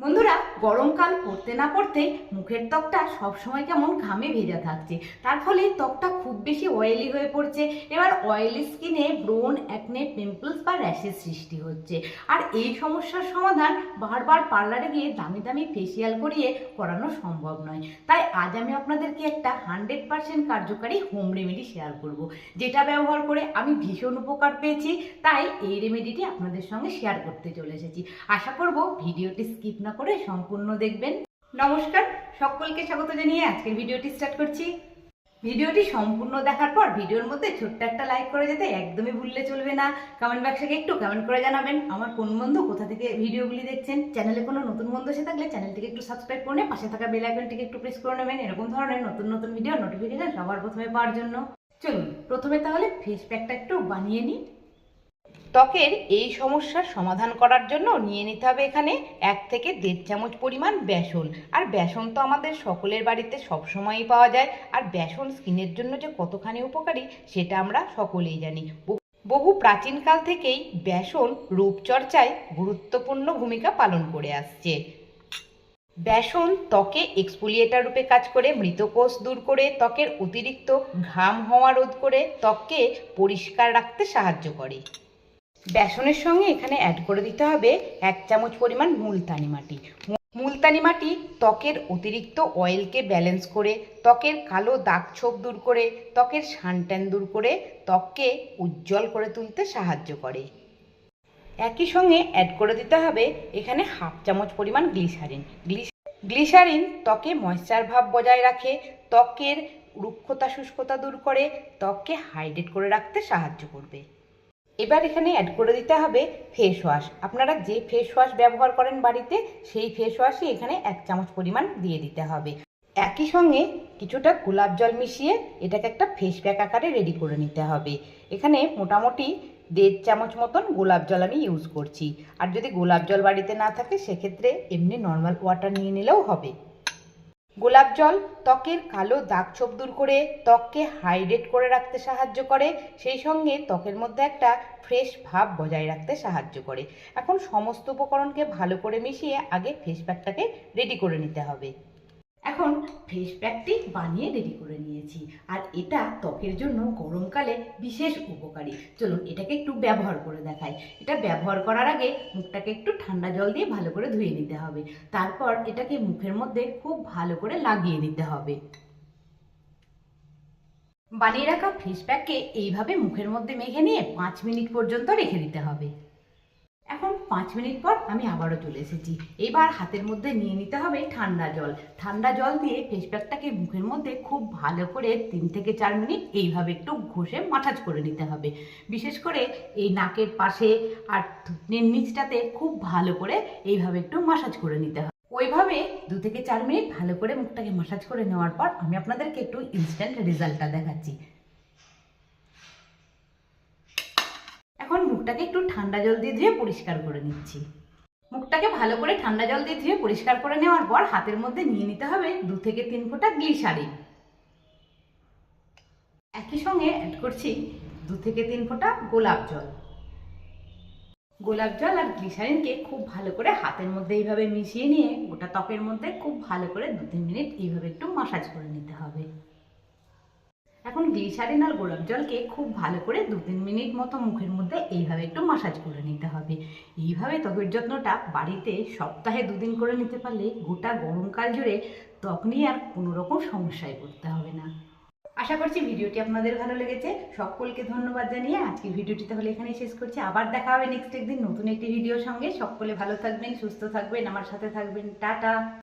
বন্ধুরা, গরমকাল পড়তে না পড়তে মুখের ত্বকটা সবসময় কেমন ঘামে ভেজা থাকছে। তার ফলে ত্বকটা খুব বেশি অয়েলি হয়ে পড়ছে। এবার অয়েলি স্কিনে ব্রোন অ্যাকনে পিম্পলস বা র্যাশের সৃষ্টি হচ্ছে। আর এই সমস্যার সমাধান বারবার পার্লারে গিয়ে দামি দামি ফেসিয়াল করিয়ে করানো সম্ভব নয়। তাই আজ আমি আপনাদেরকে একটা হান্ড্রেড পার্সেন্ট কার্যকারী হোম রেমেডি শেয়ার করব। যেটা ব্যবহার করে আমি ভীষণ উপকার পেয়েছি, তাই এই রেমেডিটি আপনাদের সঙ্গে শেয়ার করতে চলে এসেছি। আশা করব ভিডিওটি স্কিপ না করে সম্পূর্ণ দেখবেন। নমস্কার, সকলকে স্বাগত জানিয়ে আজকের ভিডিওটি স্টার্ট করছি। ভিডিওটি সম্পূর্ণ দেখার পর ভিডিওর মধ্যে ছোট্ট একটা লাইক করে যেতে একদমই ভুললে চলবে না। কমেন্ট বক্সে একটু কমেন্ট করে জানাবেন, আমার কোন বন্ধু কোথা থেকে ভিডিওগুলি দেখছেন? চ্যানেলে কোনো নতুন বন্ধু এসে থাকলে চ্যানেলটিকে একটু সাবস্ক্রাইব করে পাশে থাকা বেল আইকনটিকে একটু প্রেস করে নেবেন। এরকম ধরনের নতুন নতুন ভিডিও নোটিফিকেশন সবার প্রথমে পাওয়ার জন্য। চলুন, প্রথমে তাহলে ফেস প্যাকটা একটু বানিয়ে নিই। ত্বকের এই সমস্যার সমাধান করার জন্য নিয়ে নিতে হবে এখানে এক থেকে দেড় চামচ পরিমাণ বেসন। আর বেসন তো আমাদের সকলের বাড়িতে সবসময়ই পাওয়া যায়। আর বেসন স্কিনের জন্য যে কতখানি উপকারী, সেটা আমরা সকলেই জানি। বহু- প্রাচীনকাল থেকেই বেসন রূপচর্চায় গুরুত্বপূর্ণ ভূমিকা পালন করে আসছে। বেসন ত্বকে এক্সফোলিয়েটার রূপে কাজ করে, মৃতকোষ দূর করে, ত্বকের অতিরিক্ত ঘাম হওয়া রোধ করে, ত্বককে পরিষ্কার রাখতে সাহায্য করে। বেসনের সঙ্গে এখানে অ্যাড করে দিতে হবে এক চামচ পরিমাণ মুলতানি মাটি। মুলতানি মাটি ত্বকের অতিরিক্ত অয়েলকে ব্যালেন্স করে, ত্বকের কালো দাগ ছোপ দূর করে, ত্বকের সানট্যান দূর করে ত্বককে উজ্জ্বল করে তুলতে সাহায্য করে। একই সঙ্গে অ্যাড করে দিতে হবে এখানে হাফ চামচ পরিমাণ গ্লিসারিন। গ্লিসারিন ত্বকে ময়শ্চার ভাব বজায় রাখে, ত্বকের রুক্ষতা শুষ্কতা দূর করে, ত্বককে হাইড্রেট করে রাখতে সাহায্য করবে। এবার এখানে অ্যাড করে দিতে হবে ফেস ওয়াশ আপনারা যে ফেস ওয়াশ ব্যবহার করেন বাড়িতে, সেই ফেস ওয়াশই এখানে এক চামচ পরিমাণ দিয়ে দিতে হবে। একই সঙ্গে কিছুটা গোলাপ জল মিশিয়ে এটাকে একটা ফেস প্যাক আকারে রেডি করে নিতে হবে। এখানে মোটামুটি দেড় চামচ মতন গোলাপ জল আমি ইউজ করছি। আর যদি গোলাপ জল বাড়িতে না থাকে, সেক্ষেত্রে এমনি নর্মাল ওয়াটার নিয়ে নিলেও হবে। গোলাপ জল, ত্বকের কালো দাগ ছোপ দূর করে ত্বককে হাইড্রেট করে রাখতে সাহায্য করে। সেই সঙ্গে ত্বকের মধ্যে একটা ফ্রেশ ভাব বজায় রাখতে সাহায্য করে। এখন সমস্ত উপকরণকে ভালো করে মিশিয়ে আগে ফেস প্যাকটাকে রেডি করে নিতে হবে। এখন ফেস প্যাকটি বানিয়ে রেডি করে নিয়েছি। আর এটা ত্বকের জন্য গরমকালে বিশেষ উপকারী। চলুন এটাকে একটু ব্যবহার করে দেখাই। এটা ব্যবহার করার আগে মুখটাকে একটু ঠান্ডা জল দিয়ে ভালো করে ধুয়ে নিতে হবে। তারপর এটাকে মুখের মধ্যে খুব ভালো করে লাগিয়ে নিতে হবে। বানিয়ে রাখা ফেস প্যাককে এইভাবে মুখের মধ্যে মেখে নিয়ে পাঁচ মিনিট পর্যন্ত রেখে দিতে হবে। এখন পাঁচ মিনিট পর আমি আবারও চলে এসেছি। এবার হাতের মধ্যে নিয়ে নিতে হবে ঠান্ডা জল। ঠান্ডা জল দিয়ে ফেস প্যাকটাকে মুখের মধ্যে খুব ভালো করে তিন থেকে চার মিনিট এইভাবে একটু ঘষে মাঠাজ করে নিতে হবে। বিশেষ করে এই নাকের পাশে আর নিচটাতে খুব ভালো করে এইভাবে একটু মাসাজ করে নিতে হবে। ওইভাবে দু থেকে চার মিনিট ভালো করে মুখটাকে মাসাজ করে নেওয়ার পর আমি আপনাদেরকে একটু ইনস্ট্যান্ট রেজাল্টটা দেখাচ্ছি এখন মুখটাকে একটু ঠান্ডা জল দিয়ে ধুয়ে পরিষ্কার করে নিচ্ছি। মুখটাকে ভালো করে ঠান্ডা জল দিয়ে ধুয়ে পরিষ্কার করে নেওয়ার পর হাতের মধ্যে নিয়ে নিতে হবে দু থেকে তিন ফোঁটা গ্লিসারিন। একই সঙ্গে অ্যাড করছি দু থেকে তিন ফোঁটা গোলাপ জল। গোলাপ জল আর গ্লিসারিনকে খুব ভালো করে হাতের মধ্যে এইভাবে মিশিয়ে নিয়ে গোটা ত্বকের মধ্যে খুব ভালো করে দু তিন মিনিট এইভাবে একটু মাসাজ করে নিতে হবে। এখন গ্লিসারিন আর গোলাপ জলকে খুব ভালো করে দু তিন মিনিট মতো মুখের মধ্যে এইভাবে একটু মাসাজ করে নিতে হবে। এইভাবে ত্বকের যত্নটা বাড়িতে সপ্তাহে দুদিন করে নিতে পারলে গোটা গরমকাল জুড়ে ত্বক নিয়ে আর কোনো রকম সমস্যায় পড়তে হবে না। আশা করছি ভিডিওটি আপনাদের ভালো লেগেছে। সকলকে ধন্যবাদ জানিয়ে আজকের ভিডিওটি তাহলে এখানেই শেষ করছি। আবার দেখা হবে নেক্সট একদিন নতুন একটি ভিডিওর সঙ্গে। সকলে ভালো থাকবেন, সুস্থ থাকবেন, আমার সাথে থাকবেন। টাটা!